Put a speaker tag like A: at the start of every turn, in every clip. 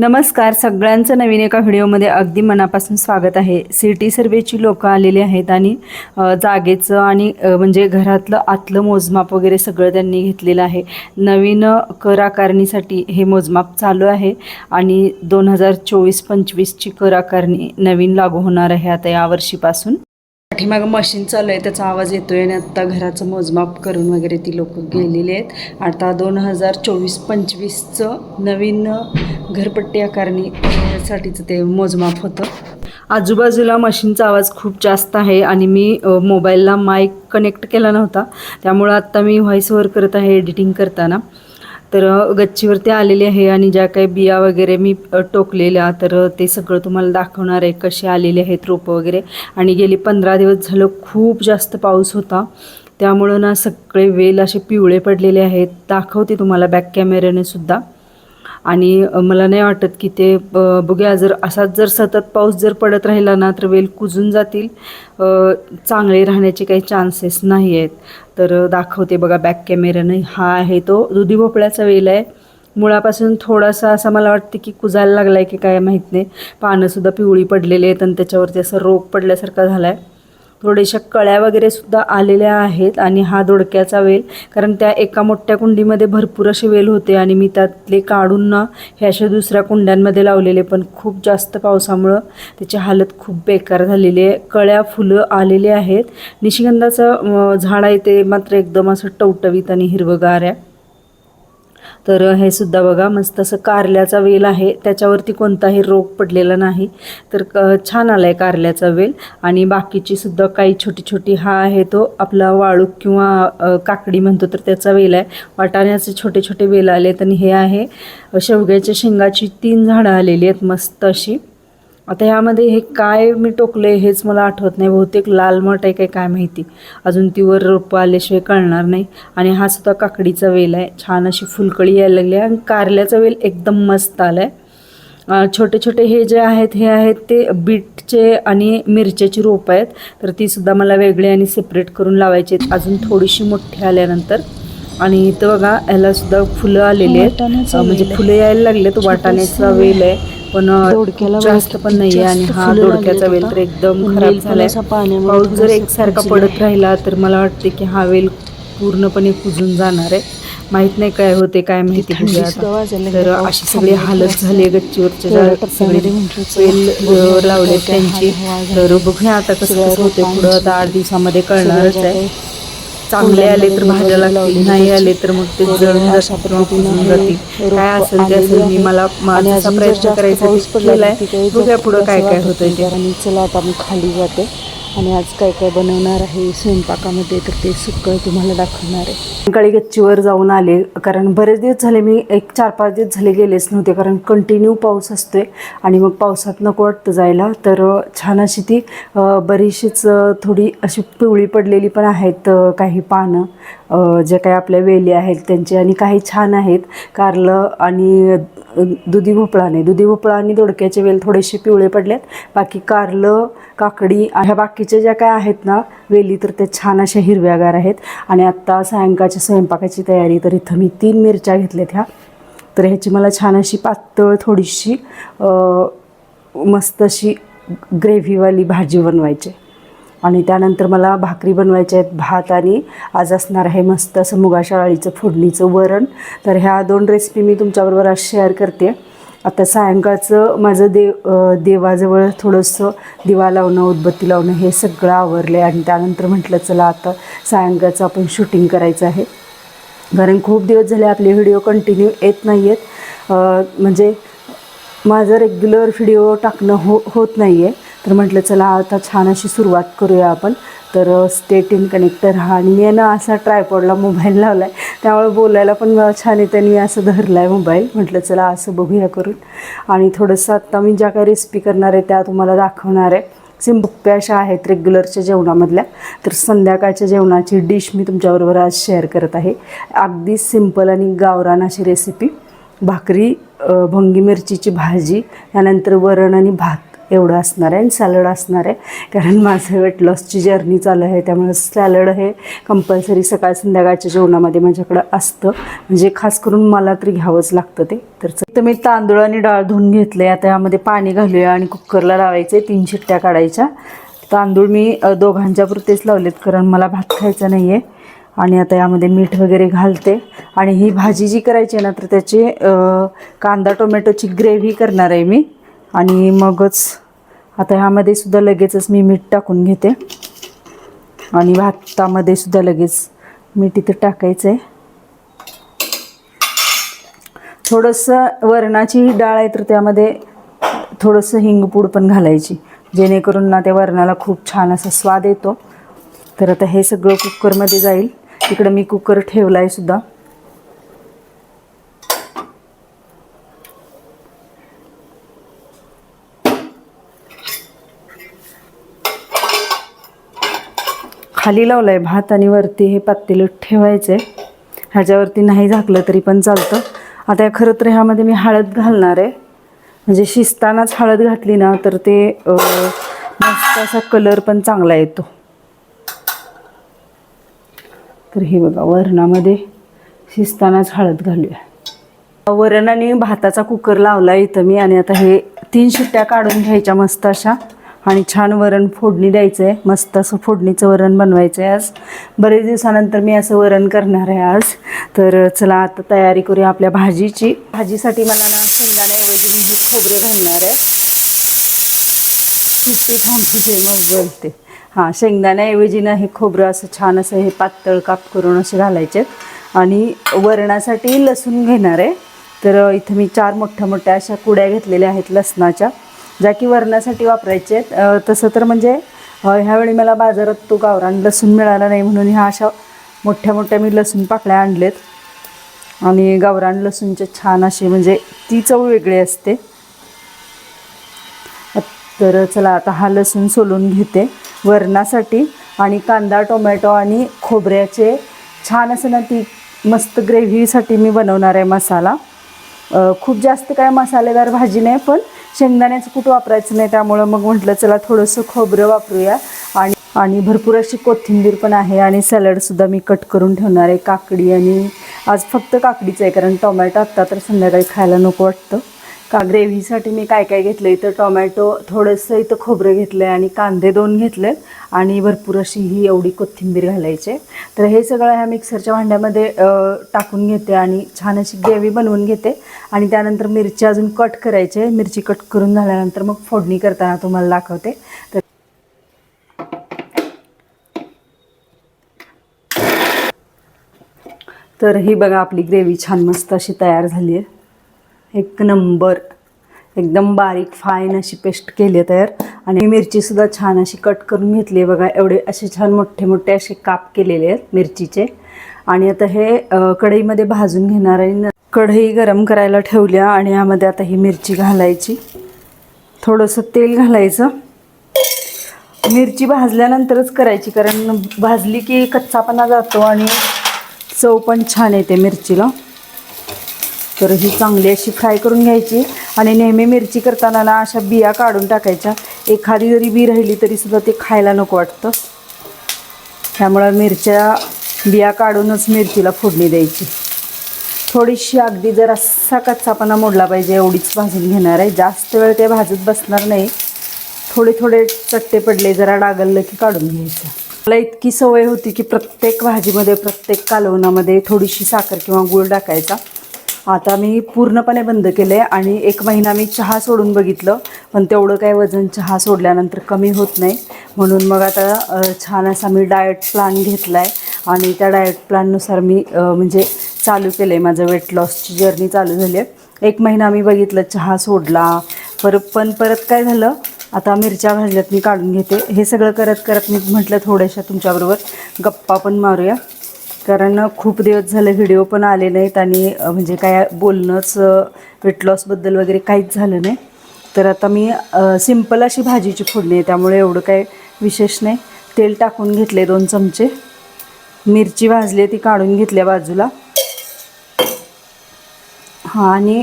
A: नमस्कार सगळ्यांचं नवीन एका व्हिडिओमध्ये अगदी मनापासून स्वागत आहे. सिटी सर्वेची लोकं आलेली आहेत आणि जागेचं आणि म्हणजे घरातलं आतलं मोजमाप वगैरे सगळं त्यांनी घेतलेलं आहे. नवीन कर आकारणीसाठी हे मोजमाप चालू आहे आणि दोन हजार चोवीस पंचवीसची कर आकारणी नवीन लागू होणार आहे आता यावर्षीपासून पाठीमागं मशीन चालू आहे त्याचा आवाज येतो आहे आणि आत्ता घराचं मोजमाप करून वगैरे ती लोक गेलेली आहेत. आता दोन हजार चोवीस पंचवीसचं नवीन घरपट्टी आकारणीसाठीचं ते मोजमाप होतं. आजूबाजूला मशीनचा आवाज खूप जास्त आहे आणि मी मोबाईलला माईक कनेक्ट केला नव्हता. त्यामुळं आत्ता मी व्हॉईस ओव्हर करत आहे एडिटिंग करताना. तर गच्चीवरती आलेली आहे आणि ज्या काही बिया वगैरे मी टोकलेल्या तर ते सगळं तुम्हाला दाखवणार आहे कसे आलेले आहेत रोपं वगैरे. आणि गेली पंधरा दिवस झालं खूप जास्त पाऊस होता. त्यामुळं ना सगळे वेल असे पिवळे पडलेले आहेत. दाखवते तुम्हाला बॅक कॅमेऱ्याने सुद्धा. आणि मला नाही वाटत की ते ब- बघूया जर असाच जर सतत पाऊस जर पडत राहिला ना तर वेल कुजून जातील. चांगले राहण्याचे काही चान्सेस नाही आहेत. तर दाखवते बघा बॅक कॅमेऱ्याने हा आहे तो दुधी भोपळ्याचा वेल आहे. मुळापासून थोडासा असं मला वाटते की कुजायला लागला आहे की काय माहीत नाही. पानंसुद्धा पिवळी पडलेली आहेत आणि त्याच्यावरती असं रोग पडल्यासारखा झाला आहे थोड्याशा कळ्या वगैरे सुद्धा आलेल्या आहेत आणि हा दोडक्याचा वेल कारण त्या एका मोठ्या कुंडीमध्ये भरपूर असे वेल होते आणि मी त्यातले काढून ना हे अशा दुसऱ्या कुंड्यांमध्ये लावलेले पण खूप जास्त पावसामुळं त्याची हालत खूप बेकार झालेली आहे. कळ्या फुलं आलेली आहेत. निशिगंधाचं झाड आहे ते मात्र एकदम असं टवटवीत आणि हिरवगार आहे. तर हे सुद्धा बघा मस्त असं कारल्याचा वेल आहे. त्याच्यावरती कोणताही रोग पडलेला नाही. तर क छान आला आहे कारल्याचा वेल. आणि बाकीची सुद्धा काही छोटी छोटी हा आहे तो आपला वाळूक किंवा काकडी म्हणतो तर त्याचा वेल आहे. वाटाण्याचे छोटे छोटे वेल आलेत आणि हे आहे. शेवग्याच्या शेंगाची तीन झाडं आलेली आहेत मस्त अशी. आता ह्यामध्ये हे काय मी टोकले हेच मला आठवत नाही. बहुतेक लाल मट आहे काय काय माहिती. अजून ती वर रोपं आल्याशिवाय कळणार नाही. आणि हा सुद्धा काकडीचा वेल आहे. छान अशी फुलकळी यायला लागली आहे आणि कारल्याचा वेल एकदम मस्त आला आहे छोटे छोटे हे जे आहेत हे आहेत ते बीटचे आणि मिरच्याची रोपं आहेत. तर ती सुद्धा मला वेगळे आणि सेपरेट करून लावायची आहेत. अजून थोडीशी मोठी आल्यानंतर. आणि इथं बघा ह्याला सुद्धा फुलं आलेली आहेत. म्हणजे. फुलं यायला लागले तर वाटाण्याचा वेल आहे. पण जास्त पण नाहीये आणि हा दोडक्याचा वेल. तर एकदम खराब झालाय. पाऊस जर एकसारखा. पडत राहिला तर मला वाटते की हा वेल पूर्णपणे कुजून जाणार आहे. माहीत नाही काय होते काय माहिती. तर अशी सगळी हालत. झाली गच्चीवरच्या सगळी वेल लावले त्यांची. तर बघूया आता कसं होते पुढं आता आठ दिवसामध्ये कळणारच आहे. चांगले आले तर भाज्या लागतील नाही. आले तर मग ते जळून
B: अशा
A: जातील किंवा
B: पद्धतीनं
A: कुजून जातील काय असेल ते असेल मी. मला माझा प्रयत्न करायचा केलाय बघूया
B: जर
A: पुढं काय काय
B: वाटत
A: होतंय
B: नाही.
A: ते
B: आणि चला आता मी खाली जाते आणि आज काय काय बनवणार आहे स्वयंपाकामध्ये तर ते सगळं तुम्हाला दाखवणार आहे.
A: सकाळी गच्चीवर जाऊन आले कारण बरेच दिवस झाले मी एक चार पाच दिवस झाले गेलेच नव्हते कारण कंटिन्यू पाऊस असतोय आणि मग पावसात नको वाटतं जायला. तर छान अशी ती बरीचशीच थोडी अशी पिवळी पडलेली पण आहेत काही पानं. जे काही आपल्या वेली आहेत त्यांचे आणि काही छान आहेत. कारलं आणि दुधी भोपळाने. दुधी भोपळा आणि दोडक्याचे वेल थोडेसे पिवळे पडलेत. बाकी कारलं काकडी ह्या बाकीच्या ज्या काय आहेत ना वेली तर त्या छान अशा हिरव्यागार आहेत. आणि आत्ता सायंकाळच्या स्वयंपाकाची तयारी तर इथं मी तीन मिरच्या घेतल्यात ह्या. तर ह्याची मला छान अशी पातळ थोडीशी मस्त अशी ग्रेव्हीवाली भाजी बनवायची आणि त्यानंतर मला भाकरी बनवायच्या आहेत भात आणि आज असणार आहे मस्त असं मुगाच्या डाळीचं फोडणीचं वरण. तर ह्या दोन रेसिपी मी तुमच्याबरोबर आज शेअर करते. आता सायंकाळचं माझं देव देवाजवळ थोडंसं दिवा लावणं उदबत्ती लावणं हे सगळं आवरलं आहे. आणि त्यानंतर म्हटलं चला आता सायंकाळचं आपण शूटिंग करायचं आहे. कारण खूप दिवस झाले आपले व्हिडिओ कंटिन्यू येत नाही आहेत म्हणजे माझं रेग्युलर व्हिडिओ टाकणं हो होत नाही आहे तर म्हटलं चला आता छान अशी सुरुवात करूया आपण. तर स्टेट इन कनेक्टर हा. आणि आहे ना असा ट्रायपॉडला मोबाईल लावला आहे त्यामुळे बोलायला पण छान येतं आणि असं धरला आहे मोबाईल म्हटलं चला असं बघूया करून. आणि थोडंसं आत्ता मी ज्या काही रेसिपी करणार आहे त्या तुम्हाला दाखवणार आहे. सिंपप्या अशा आहेत रेग्युलरच्या जेवणामधल्या. तर संध्याकाळच्या जेवणाची डिश मी तुमच्याबरोबर आज शेअर करत आहे. अगदी सिंपल आणि गावरान अशी रेसिपी भाकरी भंगी मिरचीची भाजी त्यानंतर वरण आणि भात. एवढं असणार आहे आणि सॅलड असणार आहे. कारण माझं वेट लॉसची जर्नी चालू आहे. त्यामुळे सॅलड हे कंपल्सरी सकाळ संध्याकाळच्या जेवणामध्ये माझ्याकडं असतं. म्हणजे खास करून मला तरी घ्यावंच लागतं ते. तर तर मी तांदूळ आणि डाळ धुवून घेतले आता यामध्ये पाणी घालूया आणि कुकरला लावायचे तीन शिट्ट्या काढायच्या. तांदूळ मी दोघांच्या पुरतेच लावलेत कारण मला भात खायचा नाही आहे आणि आता यामध्ये मीठ वगैरे घालते. आणि ही भाजी जी करायची आहे ना तर त्याची कांदा टोमॅटोची ग्रेव्ही करणार आहे मी. आणि मगच आता ह्यामध्ये सुद्धा लगेचच मी मीठ टाकून घेते. आणि भातामध्ये सुद्धा लगेच मीठ इथं टाकायचं आहे थोडंसं वरणाची डाळ आहे तर त्यामध्ये थोडंसं हिंगपूड पण घालायची. जेणेकरून ना त्या वरणाला खूप छान असा स्वाद येतो. तर आता हे सगळं कुकरमध्ये जाईल. इकडं मी कुकर ठेवला आहे सुद्धा. खाली लावलं आहे भात आणि वरती हे पातेलं ठेवायचं आहे ह्याच्यावरती नाही झाकलं तरी पण चालतं. आता या खरं तर ह्यामध्ये मी हळद घालणार आहे. म्हणजे शिजतानाच हळद घातली ना तर ते मस्त असा कलर पण चांगला येतो. तर हे बघा वरणामध्ये शिजतानाच हळद घालूया. वरण आणि भाताचा कुकर लावला इथं मी आणि आता हे तीन शिट्ट्या काढून घ्यायच्या मस्त अशा. आणि छान वरण फोडणी द्यायचं आहे मस्त असं फोडणीचं वरण बनवायचं आहे आज. बरेच दिवसानंतर मी असं वरण करणार आहे आज. तर चला आता तयारी करूया आपल्या भाजीची. भाजीसाठी मला ना शेंगदाण्याऐवजी मी हे खोबरे घालणार आहे. किती थांबते मग बोलते. हां शेंगदाण्याऐवजी ना हे खोबरं असं छान असं हे पातळ काप करून असे घालायचे आणि वरणासाठी लसूण घेणार आहे. तर इथं मी चार मोठ्या मोठ्या अशा कुड्या घेतलेल्या आहेत लसणाच्या. ज्या की वरणासाठी वापरायचे आहेत. तसं तर म्हणजे ह्यावेळी मला बाजारात तो गावरान लसूण मिळाला नाही म्हणून ह्या अशा मोठ्या मोठ्या मी लसूण पाकळ्या आणलेत. आणि गावरान लसूणचे छान असे म्हणजे ती चव वेगळी असते. तर चला आता हा लसूण सोलून घेते. वरणासाठी आणि कांदा टोमॅटो आणि खोबऱ्याचे छान असं ना ती मस्त ग्रेव्हीसाठी मी बनवणार आहे मसाला. खूप जास्त काय मसालेदार भाजी नाही पण शेंगदाण्याचं कुठं वापरायचं नाही त्यामुळं मग म्हटलं चला थोडंसं खोबरं वापरूया. आणि आणि भरपूर अशी कोथिंबीर पण आहे आणि सॅलडसुद्धा मी कट करून ठेवणार आहे काकडी आणि आज फक्त काकडीचं आहे कारण टोमॅटो आत्ता तर संध्याकाळी खायला नको वाटतं. का ग्रेव्हीसाठी मी काय काय घेतलं इथं टोमॅटो थोडंसं इथं खोबरं घेतलं आहे आणि कांदे दोन घेतले आणि भरपूर अशी ही एवढी कोथिंबीर घालायचे. तर हे सगळं ह्या मिक्सरच्या भांड्यामध्ये टाकून घेते आणि छान अशी ग्रेव्ही बनवून घेते. आणि त्यानंतर मिरची अजून कट करायचे मिरची कट करून झाल्यानंतर मग फोडणी करताना तुम्हाला दाखवते. तर तर ही बघा आपली ग्रेव्ही छान मस्त अशी तयार झाली आहे. एक नंबर. एकदम बारीक फाईन अशी पेस्ट केली आहे तयार. आणि मिरचीसुद्धा छान अशी कट करून घेतली आहे बघा. एवढे असे छान मोठे मोठे असे काप केलेले आहेत मिरचीचे. आणि आता हे कढईमध्ये भाजून घेणार आहे. कढई गरम करायला ठेवल्या आणि यामध्ये आता ही मिरची घालायची. थोडंसं तेल घालायचं. मिरची भाजल्यानंतरच करायची कारण भाजली की कच्चापणा जातो आणि चव पण छान येते मिरचीला. तर ही चांगली अशी फ्राय करून घ्यायची. आणि नेहमी मिरची करताना ना अशा बिया काढून टाकायच्या. एखादी जरी बी राहिली तरी सुद्धा ते खायला नको वाटतं. त्यामुळं मिरच्या बिया काढूनच मिरचीला फोडणी द्यायची. थोडीशी अगदी जर असा कच्चापणा मोडला पाहिजे एवढीच भाजून घेणार आहे. जास्त वेळ ते भाजत बसणार नाही. थोडे थोडे चट्टे पडले जरा डागललं की काढून घ्यायचं. मला इतकी सवय होती की प्रत्येक भाजीमध्ये प्रत्येक कालवणामध्ये थोडीशी साखर किंवा गूळ टाकायचा. आता मी पूर्णपणे बंद केले आणि एक महिना मी चहा सोडून बघितलं पण तेवढं काय वजन चहा सोडल्यानंतर कमी होत नाही. म्हणून मग आता छान असा मी डाएट प्लॅन घेतला आहे आणि त्या डाएट प्लॅननुसार मी म्हणजे चालू केलं आहे माझं वेट लॉसची जर्नी चालू झाली आहे एक महिना मी बघितलं चहा सोडला परत पण परत काय झालं आता मिरच्या भाजल्यात मी काढून घेते. हे सगळं करत करत मी म्हटलं थोड्याशा तुमच्याबरोबर गप्पा पण मारूया. कारण खूप दिवस झाले व्हिडिओ पण आले नाहीत आणि म्हणजे काय बोलणंच वेट लॉसबद्दल वगैरे काहीच झालं नाही. तर आता मी सिंपल अशी भाजीची फोडणी आहे त्यामुळे एवढं काय विशेष नाही. तेल टाकून घेतले दोन चमचे. मिरची भाजली ती काढून घेतल्या बाजूला. हां आणि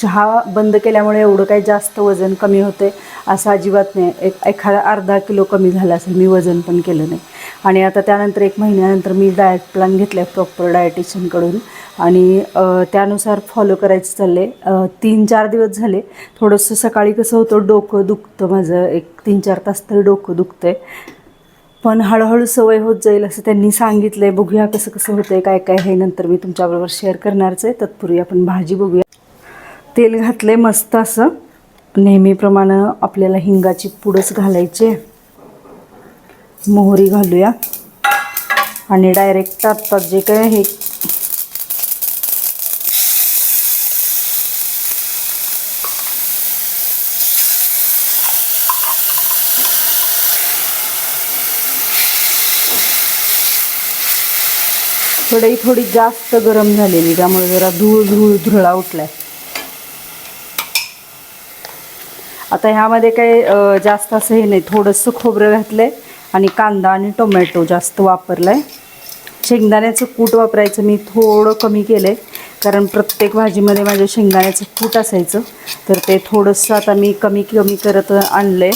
A: चहा बंद केल्यामुळे एवढं काही जास्त वजन कमी होते असं अजिबात नाही. एक एखादा अर्धा किलो कमी झाला असेल मी वजन पण केलं नाही. आणि आता त्यानंतर एक महिन्यानंतर मी डाएट प्लॅन घेतला आहे प्रॉपर डायटिशियनकडून आणि त्यानुसार फॉलो करायचं चाललं आहे तीन चार दिवस झाले. थोडंसं सकाळी कसं होतं डोकं दुखतं माझं. एक तीन चार तास तरी डोकं दुखतं आहे पण हळूहळू सवय होत जाईल असं त्यांनी सांगितलं आहे बघूया कसं कसं होतं आहे काय काय हे नंतर मी तुमच्याबरोबर शेअर करणारच आहे. तत्पूर्वी आपण भाजी बघूया. तेल घातलं आहे मस्त असं. नेहमीप्रमाणे आपल्याला हिंगाची पुडच घालायची आहे. मोहरी घालूया. आणि डायरेक्ट आत्ता जे काय हे कढई थोडी जास्त गरम झालेली त्यामुळे जरा धूळ धूळ धुळा उठलाय. आता ह्यामध्ये काही जास्त असं हे नाही थोडंसं खोबरं घातलंय आणि कांदा आणि टोमॅटो जास्त वापरलाय. शेंगदाण्याचं कूट वापरायचं मी थोडं कमी केलं आहे कारण प्रत्येक भाजीमध्ये माझ्या शेंगदाण्याचं कूट असायचं तर ते थोडंसं आता मी कमी कमी करत आणलं आहे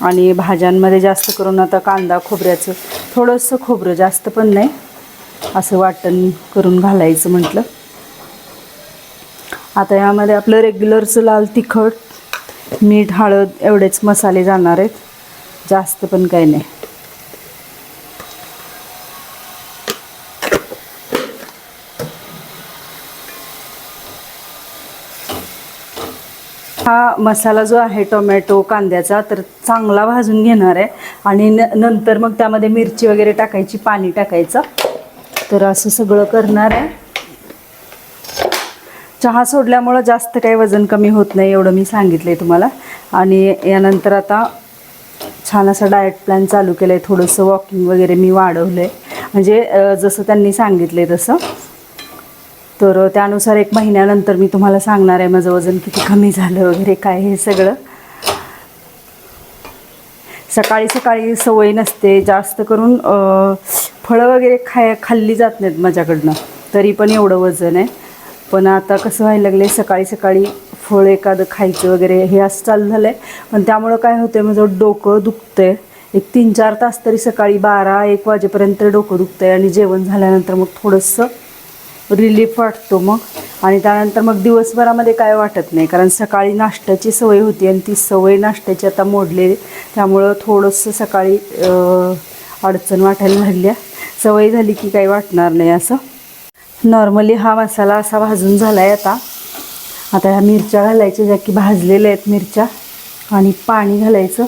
A: आणि भाज्यांमध्ये जास्त करून आता कांदा खोबऱ्याचं थोडंसं खोबरं जास्त पण नाही. असं वाटण करून घालायचं म्हटलं. आता यामध्ये आपलं रेग्युलरचं लाल तिखट मीठ हळद एवढेच मसाले जाणार आहेत. जास्त पण काही नाही. हा मसाला जो आहे टोमॅटो कांद्याचा तर चांगला भाजून घेणार आहे. आणि न नंतर मग त्यामध्ये मिरची वगैरे टाकायची पाणी टाकायचं. तर असं सगळं करणार आहे. चहा सोडल्यामुळं जास्त काही वजन कमी होत नाही एवढं मी सांगितलं आहे तुम्हाला. आणि यानंतर आता छान असा डाएट प्लॅन चालू केला आहे थोडंसं वॉकिंग वगैरे मी वाढवलं आहे म्हणजे जसं त्यांनी सांगितलं आहे तसं. तर त्यानुसार एक महिन्यानंतर मी तुम्हाला सांगणार आहे माझं वजन किती कमी झालं वगैरे काय हे सगळं. सकाळी सकाळी सवय नसते जास्त करून फळं वगैरे खाय खाल्ली जात नाहीत माझ्याकडनं. तरी पण एवढं वजन आहे. पण आता कसं व्हायला लागलं सकाळी सकाळी फळ एखादं खायचं वगैरे हे असं चालू झालं आहे पण त्यामुळं काय होतं माझं डोकं दुखतं आहे एक तीन चार तास तरी सकाळी बारा एक वाजेपर्यंत डोकं दुखतं आहे आणि जेवण झाल्यानंतर मग थोडंसं रिलीफ वाटतो मग. आणि त्यानंतर मग दिवसभरामध्ये काय वाटत नाही कारण सकाळी नाश्त्याची सवय होती आणि ती सवय नाश्त्याची आता मोडली त्यामुळं थोडंसं सकाळी अडचण वाटायला लागली आहे सवय झाली की काही वाटणार नाही असं. नॉर्मली हा मसाला असा भाजून झाला आहे आता. आता ह्या मिरच्या घालायच्या ज्या की भाजलेल्या आहेत मिरच्या आणि पाणी घालायचं.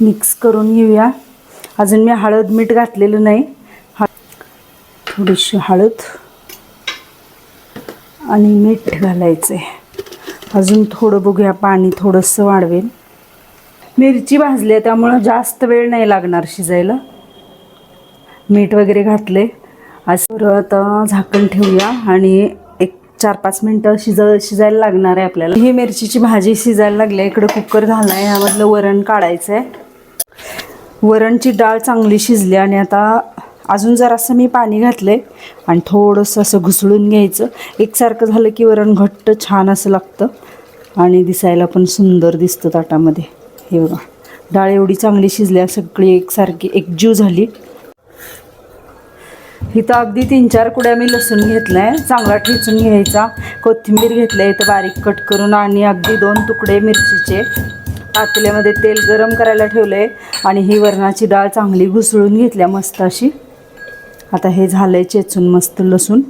A: मिक्स करून घेऊया. अजून मी हळद मीठ घातलेलं नाही. हा थोडीशी हळद आणि मीठ घालायचं आहे अजून थोडं बघूया पाणी थोडंसं वाढवेल. मिरची भाजली आहे त्यामुळं जास्त वेळ नाही लागणार शिजायला. मीठ वगैरे घातले असं आता झाकण ठेवूया आणि एक चार पाच मिनटं शिज शिजायला लागणार आहे आपल्याला. ही मिरचीची भाजी शिजायला लागली आहे. इकडं कुकर झाला आहे ह्यामधलं वरण काढायचं आहे वरणची डाळ चांगली शिजली आणि आता अजून जरासं मी पाणी घातलं आणि थोडंसं असं घुसळून घ्यायचं. एकसारखं झालं की वरण घट्ट छान असं लागतं. आणि दिसायला पण सुंदर दिसतं ताटामध्ये. हे बघा. डाळ एवढी चांगली शिजल्या सगळी एकसारखी एकजीव झाली. इथं अगदी तीन चार कुड्या मी लसूण घेतला आहे चांगला ठेचून घ्यायचा. कोथिंबीर घेतलं आहे तर बारीक कट करून आणि अगदी दोन तुकडे मिरचीचे पातेल्यामध्ये तेल गरम करायला ठेवलं आहे आणि ही वरणाची डाळ चांगली घुसळून घेतल्या मस्त अशी. आता हे झालं आहे चेचून मस्त लसूण.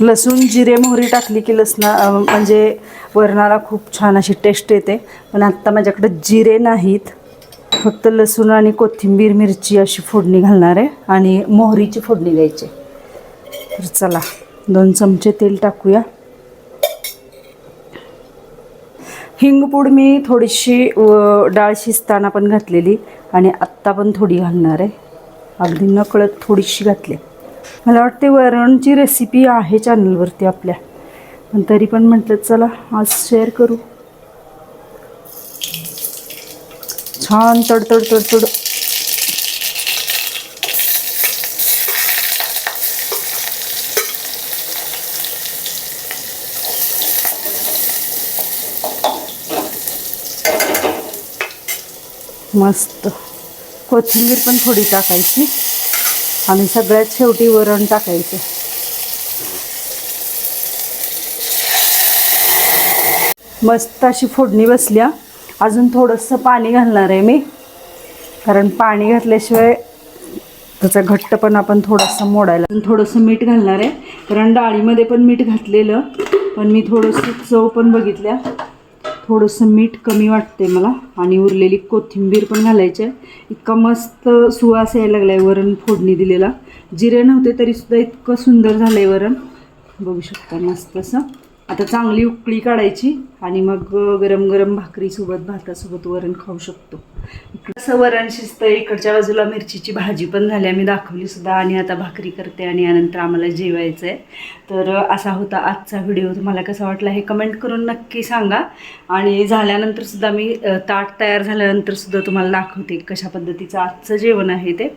A: लसूण जिरे मोहरी टाकली की लसणा म्हणजे वरणाला खूप छान अशी टेस्ट येते. पण आत्ता माझ्याकडे जिरे नाहीत. फक्त लसूण आणि कोथिंबीर मिरची अशी फोडणी घालणार आहे आणि मोहरीची फोडणी द्यायची तर चला. दोन चमचे तेल टाकूया. हिंगपूड मी थोडीशी डाळ शिजताना पण घातलेली आणि आत्ता पण थोडी घालणार आहे. अगदी नकळत थोडीशी घातली. मला वाटते वरणची रेसिपी आहे चॅनलवरती आपल्या. पण तरी पण म्हटलं चला आज शेअर करू. छान तडतड तडतड मस्त. कोथिंबीर पण थोडी टाकायची. आणि सगळ्यात शेवटी वरण टाकायचं. मस्त अशी फोडणी बसल्या. अजून थोडंसं पाणी घालणार आहे मी. कारण पाणी घातल्याशिवाय त्याचा घट्टपण आपण थोडंसं मोडायला. अजून थोडंसं मीठ घालणार आहे. कारण डाळीमध्ये पण मीठ घातलेलं. पण मी थोडंसं चव पण बघितल्या. थोडंसं मीठ कमी वाटते मला आणि उरलेली कोथिंबीर पण घालायची आहे. इतका मस्त सुवास यायला लागला आहे वरण फोडणी दिलेला. जिरे नव्हते तरीसुद्धा इतकं सुंदर झालं आहे वरण. बघू शकता मस्त असं. आता चांगली उकळी काढायची. आणि मग गरम गरम भाकरीसोबत भातासोबत वरण खाऊ शकतो. असं वरण शिजतं इकडच्या बाजूला मिरचीची भाजी पण झाली आम्ही दाखवली सुद्धा आणि आता भाकरी करते आणि यानंतर आम्हाला जेवायचं आहे तर असा होता आजचा व्हिडिओ. तुम्हाला कसा वाटला हे कमेंट करून नक्की सांगा. आणि झाल्यानंतर सुद्धा मी ताट तयार झाल्यानंतर सुद्धा तुम्हाला दाखवते कशा पद्धतीचं आजचं जेवण आहे ते.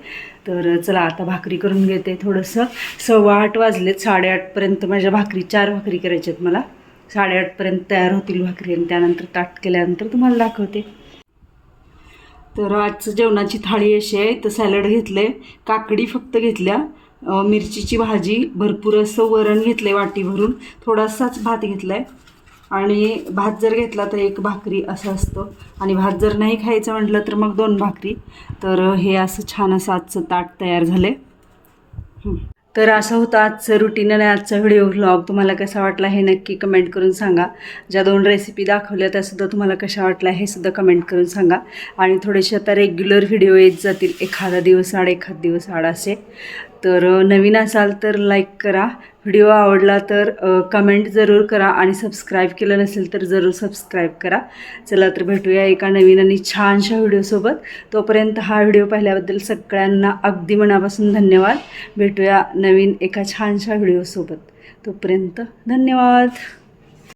A: तर चला आता भाकरी करून घेते थोडंसं. सव्वा आठ वाजलेत साडेआठपर्यंत माझ्या भाकरी चार भाकरी करायच्या आहेत मला. साडेआठपर्यंत तयार होतील भाकरी आणि त्यानंतर ताट केल्यानंतर तुम्हाला दाखवते. तर आजचं जेवणाची थाळी अशी आहे. तर सॅलड घेतलं आहे काकडी फक्त घेतल्या मिरचीची भाजी भरपूर असं वरण घेतलं आहे वाटी भरून थोडासाच भात घेतला आहे आणि भात जर घेतला तर एक भाकरी असं असतं. आणि भात जर नाही खायचं म्हटलं तर मग दोन भाकरी. तर हे असं छान असं आजचं ताट तयार झालं आहे तर असं होतं आजचं रुटीन आणि आजचा व्हिडिओ व्लॉग तुम्हाला कसा वाटला हे नक्की कमेंट करून सांगा. ज्या दोन रेसिपी दाखवल्या त्यासुद्धा तुम्हाला कशा वाटल्या हे सुद्धा कमेंट करून सांगा. आणि थोडेसे आता रेग्युलर व्हिडिओ येत जातील. एखादा दिवस आड एखाद दिवस आड असे. तर नवीन असाल तर लाईक करा. व्हिडिओ आवडला तर कमेंट जरूर करा आणि सबस्क्राईब केलं नसेल तर जरूर सबस्क्राईब करा. चला तर भेटूया एका नवीन आणि छानशा व्हिडिओसोबत तोपर्यंत हा व्हिडिओ पाहिल्याबद्दल सगळ्यांना अगदी मनापासून धन्यवाद. भेटूया नवीन एका छानशा व्हिडिओसोबत तोपर्यंत धन्यवाद.